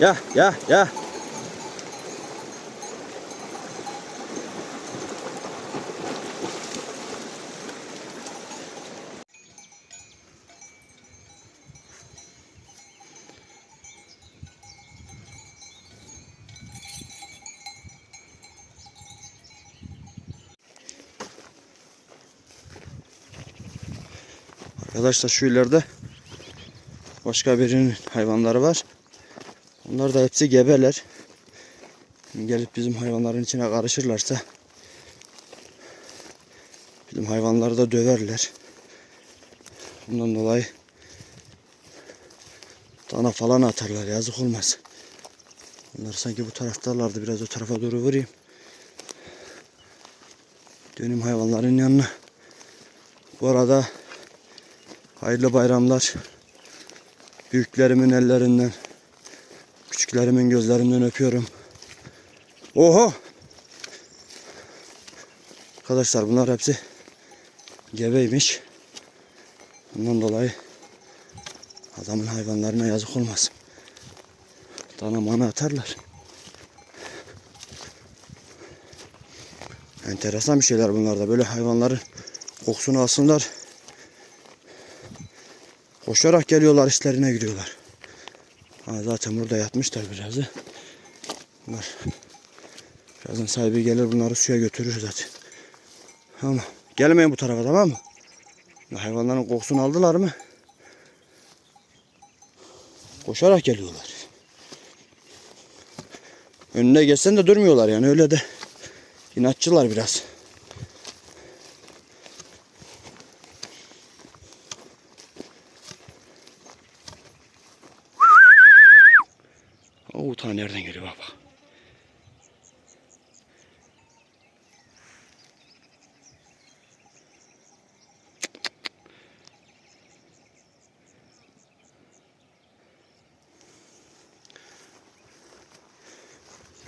Ya ya ya. Arkadaşlar şu ileride başka birinin hayvanları var. Onlar da hepsi gebeler. Gelip bizim hayvanların içine karışırlarsa bizim hayvanları da döverler. Bundan dolayı dana falan atarlar yazık olmaz. Onlar sanki bu taraftalardı biraz o tarafa doğru vurayım. Döneyim hayvanların yanına. Bu arada hayırlı bayramlar. Büyüklerimin ellerinden, küçüklerimin gözlerinden öpüyorum. Oho! Arkadaşlar bunlar hepsi gebeymiş. Bundan dolayı adamın hayvanlarına yazık olmasın. Dana mana atarlar. Enteresan bir şeyler bunlar da. Böyle hayvanların kokusunu alsınlar. Koşarak geliyorlar işlerine giriyorlar. Ha, zaten burada yatmışlar biraz da. Bunlar birazdan sahibi gelir bunları suya götürür zaten. Ama gelmeyin bu tarafa tamam mı? Hayvanların kokusunu aldılar mı? Koşarak geliyorlar. Önüne geçsen de durmuyorlar yani öyle de inatçılar biraz. O ta nereden geliyor baba?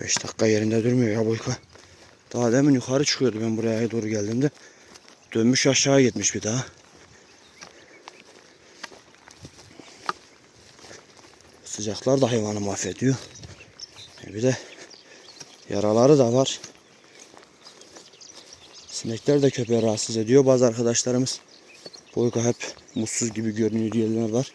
Beş dakika yerinde durmuyor ya boyka. Daha demin yukarı çıkıyordu ben buraya doğru geldiğimde. Dönmüş aşağı gitmiş bir daha. Sıcaklar da hayvanı mahvediyor. E bir de yaraları da var. Sinekler de köpeği rahatsız ediyor. Bazı arkadaşlarımız boyka hep mutsuz gibi görünüyor diyenler var.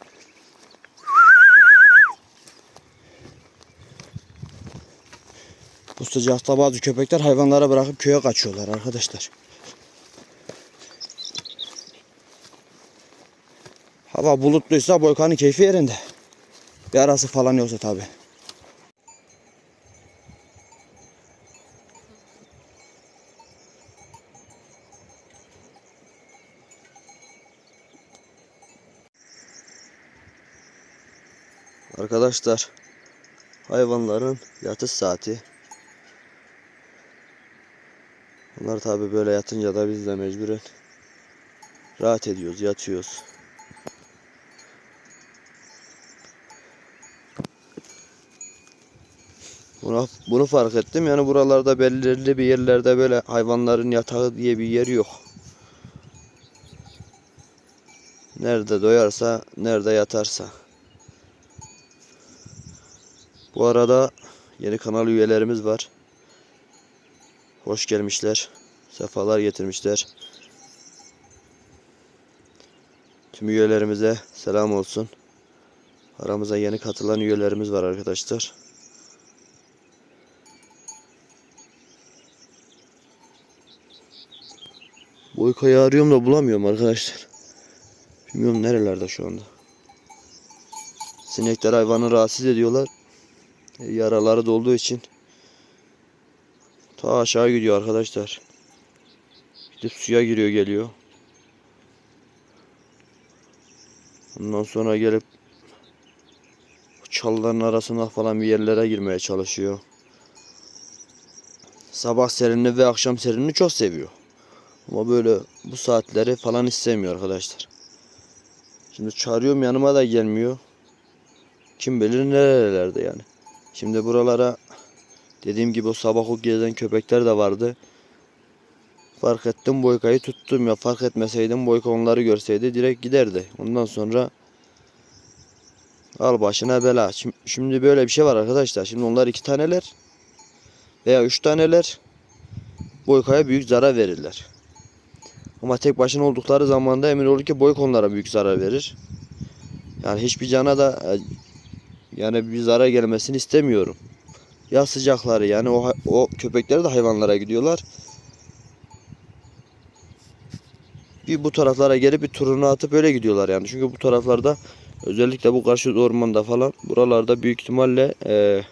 Bu sıcakta bazı köpekler hayvanlara bırakıp köye kaçıyorlar arkadaşlar. Hava bulutluysa boykanın keyfi yerinde. Bir arası falan yoksa tabi. Arkadaşlar hayvanların yatış saati. Bunlar tabi böyle yatınca da biz de mecburen rahat ediyoruz, yatıyoruz. Buna, bunu fark ettim. Yani buralarda belirli bir yerlerde böyle hayvanların yatağı diye bir yer yok. Nerede doyarsa, nerede yatarsa. Bu arada yeni kanal üyelerimiz var. Hoş gelmişler. Sefalar getirmişler. Tüm üyelerimize selam olsun. Aramıza yeni katılan üyelerimiz var arkadaşlar. Boykayı arıyorum da bulamıyorum arkadaşlar. Bilmiyorum nerelerde şu anda. Sinekler hayvanı rahatsız ediyorlar. E, Yaraları dolduğu için ta aşağı gidiyor arkadaşlar. Gidip suya giriyor geliyor. Ondan sonra gelip çalıların arasına falan bir yerlere girmeye çalışıyor. Sabah serinliği ve akşam serinliği çok seviyor. Ama böyle bu saatleri falan istemiyor arkadaşlar. Şimdi çağırıyorum yanıma da gelmiyor. Kim bilir nerelerde yani. Şimdi buralara dediğim gibi o sabah o gezen köpekler de vardı. Fark ettim boykayı tuttum ya fark etmeseydim boyka onları görseydi direkt giderdi. Ondan sonra Al başına bela. Şim- Şimdi böyle bir şey var arkadaşlar. Şimdi onlar iki taneler veya üç taneler Boyka'ya büyük zarar verirler. Ama tek başına oldukları zaman da emin olun ki Boyka onlara büyük zarar verir. Yani hiçbir cana da e, yani bir zarar gelmesini istemiyorum. Ya sıcakları yani o, o köpekler de hayvanlara gidiyorlar. Bir bu taraflara gelip bir turunu atıp öyle gidiyorlar yani. Çünkü bu taraflarda özellikle bu karşı ormanda falan buralarda büyük ihtimalle e,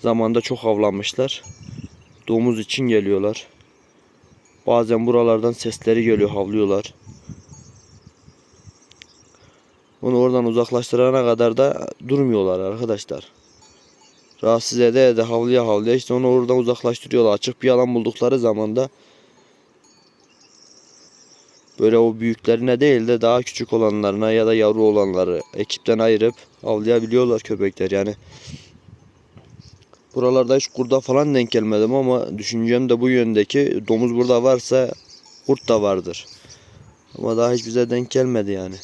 zamanda çok avlanmışlar. Domuz için geliyorlar. Bazen buralardan sesleri geliyor havlıyorlar. Onu oradan uzaklaştırana kadar da durmuyorlar arkadaşlar. Rahatsız ede ede havlaya havlaya işte onu oradan uzaklaştırıyorlar. Açık bir alan buldukları zaman da böyle o büyüklerine değil de daha küçük olanlarına ya da yavru olanları ekipten ayırıp avlayabiliyorlar köpekler yani. Buralarda hiç kurda falan denk gelmedim ama düşüncem de bu yöndeki domuz burada varsa kurt da vardır. Ama daha hiç bize denk gelmedi yani.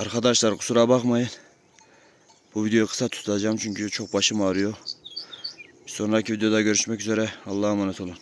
Arkadaşlar kusura bakmayın. Bu videoyu kısa tutacağım çünkü çok başım ağrıyor. Bir sonraki videoda görüşmek üzere. Allah'a emanet olun.